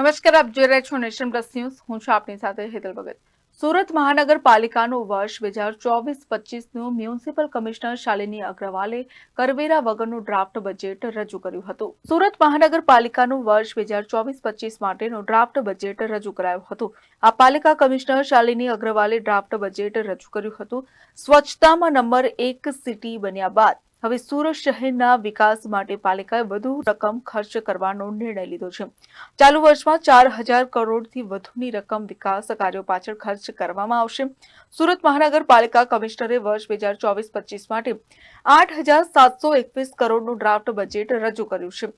નમસ્કાર, આપ જોઈ રહ્યા છો નેશન પ્લસ ન્યૂઝ. હું છું આપની સાથે હેતલ ભગત. સુરત મહાનગરપાલિકાનું વર્ષ બે હજાર ચોવીસ પચીસનું મ્યુનિસિપલ કમિશનર શાલિની અગ્રવાલે કરવેરા વગરનું ડ્રાફ્ટ બજેટ રજૂ કર્યું હતું. સુરત મહાનગરપાલિકાનું વર્ષ બે હજાર ચોવીસ પચીસ માટેનું ડ્રાફ્ટ બજેટ રજૂ કરાયું હતું. આ પાલિકા કમિશનર શાલિની અગ્રવાલે ડ્રાફ્ટ બજેટ રજૂ કર્યું હતું. સ્વચ્છતામાં નંબર એક સિટી બન્યા બાદ હવે સુરત શહેરના વિકાસ માટે પાલિકાએ વધુ રકમ ખર્ચ કરવાનો નિર્ણય લીધો છે. ચાલુ વર્ષમાં ચાર હજાર કરોડથી વધુની રકમ વિકાસ કાર્યો પાછળ ખર્ચ કરવામાં આવશે. સુરત મહાનગરપાલિકા કમિશનરે વર્ષ બે હજાર ચોવીસ પચીસ માટે આઠ હજાર સાતસો એકવીસ કરોડનું ડ્રાફ્ટ બજેટ રજૂ કર્યું છે.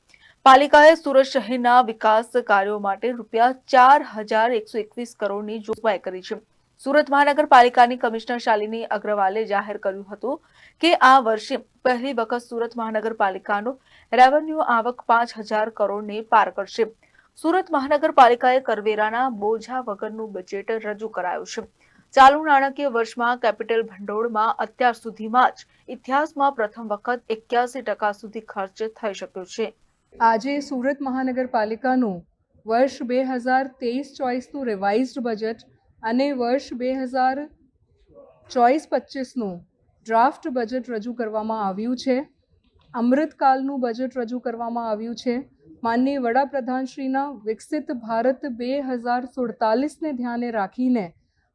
પાલિકાએ સુરત શહેરના વિકાસ કાર્યો માટે રૂપિયા ચાર હજાર એકસો એકવીસ કરોડની જોગવાઈ કરી છે. સુરત મહાનગરપાલિકાની કમિશનર શાલિની અગ્રવાલે જાહેર કર્યું હતું કે આ વર્ષે પહેલી વખત સુરત મહાનગરપાલિકાનો રેવન્યુ આવક પાંચ હજાર કરોડને પાર કરશે. સુરત મહાનગરપાલિકાએ કરવેરાના બોજા વગરનું બજેટ રજૂ કરાયું છે. ચાલુ નાણાકીય વર્ષમાં કેપિટલ ભંડોળમાં અત્યાર સુધીમાં જ ઇતિહાસમાં પ્રથમ વખત એક્યાસી ટકા સુધી ખર્ચ થઈ શક્યો છે. આજે સુરત મહાનગરપાલિકાનું વર્ષ બે હજાર તેવીસ ચોવીસનું રિવાઇઝ્ડ બજેટ અને વર્ષ બે હજાર ચોવીસ પચીસનું ડ્રાફ્ટ બજેટ રજૂ કરવામાં આવ્યું છે. અમૃતકાલનું બજેટ રજૂ કરવામાં આવ્યું છે. માનનીય વડાપ્રધાનશ્રીના વિકસિત ભારત બે હજાર સુડતાલીસને ધ્યાને રાખીને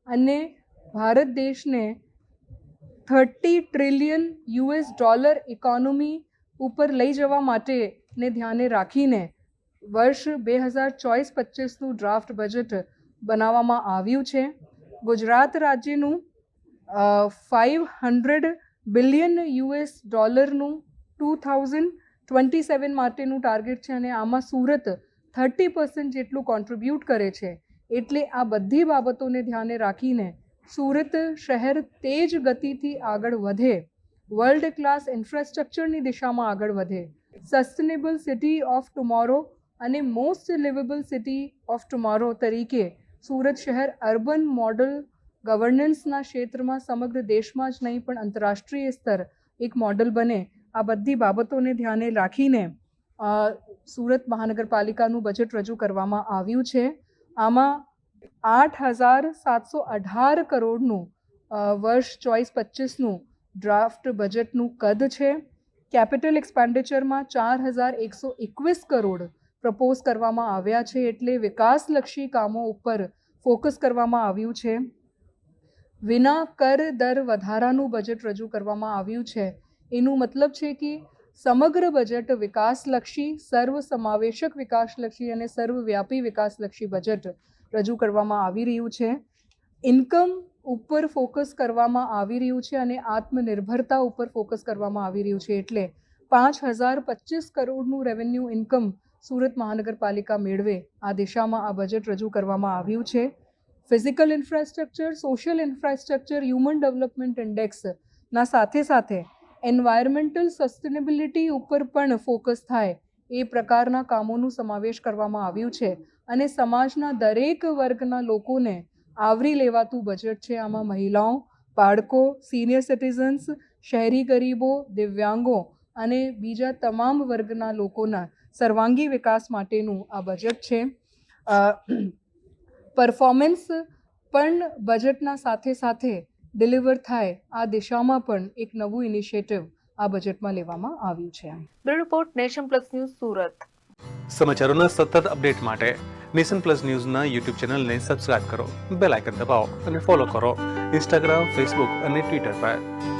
અને ભારત દેશને thirty trillion US dollar economy ઉપર લઈ જવા માટેને ધ્યાને રાખીને વર્ષ બે હજાર ચોવીસ પચીસનું ડ્રાફ્ટ બજેટ બનાવવામાં આવ્યું છે. ગુજરાત રાજ્યનું ફાઇવ હંડ્રેડ બિલિયન યુએસ ડોલરનું ટુ થાઉઝન્ડ ટ્વેન્ટી સેવન માટેનું ટાર્ગેટ છે અને આમાં સુરત થર્ટી પર્સન્ટ જેટલું કોન્ટ્રીબ્યુટ કરે છે. એટલે આ બધી બાબતોને ધ્યાને રાખીને સુરત શહેર તેજ ગતિથી આગળ વધે. વર્લ્ડ ક્લાસ ઇન્ફ્રાસ્ટ્રક્ચરની દિશામાં આગળ વધે. સસ્ટેનેબલ સિટી ઓફ ટુમોરો અને most liveable city of tomorrow તરીકે સુરત શહેર અર્બન મોડલ ગવર્નન્સના ક્ષેત્રમાં સમગ્ર દેશમાં જ નહીં, પણ આંતરરાષ્ટ્રીય સ્તર એક મોડલ બને. આ બધી બાબતોને ધ્યાને રાખીને સુરત મહાનગરપાલિકાનું બજેટ રજૂ કરવામાં આવ્યું છે. આમાં આઠ હજાર સાતસો અઢાર કરોડનું વર્ષ ચોઈસ પચીસનું ડ્રાફ્ટ બજેટનું કદ છે. કેપિટલ એક્સપેન્ડિચરમાં ચાર હજાર એકસો એકવીસ કરોડ પ્રપોઝ કરવામાં આવ્યા છે એટલે વિકાસલક્ષી કામો ઉપર ફોકસ કરવામાં આવ્યું છે. વિના કર દર વધારાનું બજેટ રજૂ કરવામાં આવ્યું છે. એનું મતલબ છે કે સમગ્ર બજેટ વિકાસલક્ષી સર્વ સમાવેશક વિકાસલક્ષી અને સર્વવ્યાપી વિકાસલક્ષી બજેટ રજૂ કરવામાં આવી રહ્યું છે. ઇન્કમ ઉપર ફોકસ કરવામાં આવી રહ્યું છે અને આત્મનિર્ભરતા ઉપર ફોકસ કરવામાં આવી રહ્યું છે એટલે પાંચ હજાર પચીસ કરોડનું રેવન્યુ ઇન્કમ સુરત મહાનગરપાલિકા મેળવે આ દિશામાં આ બજેટ રજૂ કરવામાં આવ્યું છે. Physical infrastructure social infrastructure human development ઇન્ડેક્સના સાથે સાથે એન્વાયરમેન્ટલ સસ્ટેનેબિલિટી ઉપર પણ ફોકસ થાય એ પ્રકારના કામોનું સમાવેશ કરવામાં આવ્યું છે અને સમાજના દરેક વર્ગના લોકોને આવરી લેવાતું બજેટ છે. આમાં મહિલાઓ, બાળકો સિનિયર સિટીઝન્સ શહેરી ગરીબો, દિવ્યાંગો અને બીજા તમામ વર્ગના લોકોના સર્વાંગી વિકાસ માટેનું આ બજેટ છે. પરફોર્મન્સ પણ બજેટના સાથે સાથે ડિલિવર થાય આ દિશામાં પણ એક નવું ઇનિશિયેટિવ આ બજેટમાં લેવામાં આવ્યું છે. Bureau report nation plus news Surat. સમાચારોના સતત અપડેટ માટે નેશન પ્લસ ન્યૂઝના યુટ્યુબ ચેનલને સબસ્ક્રાઇબ કરો બેલ આઇકન દબાવો અને ફોલો કરો ઇન્સ્ટાગ્રામ ફેસબુક અને ટ્વિટર પર.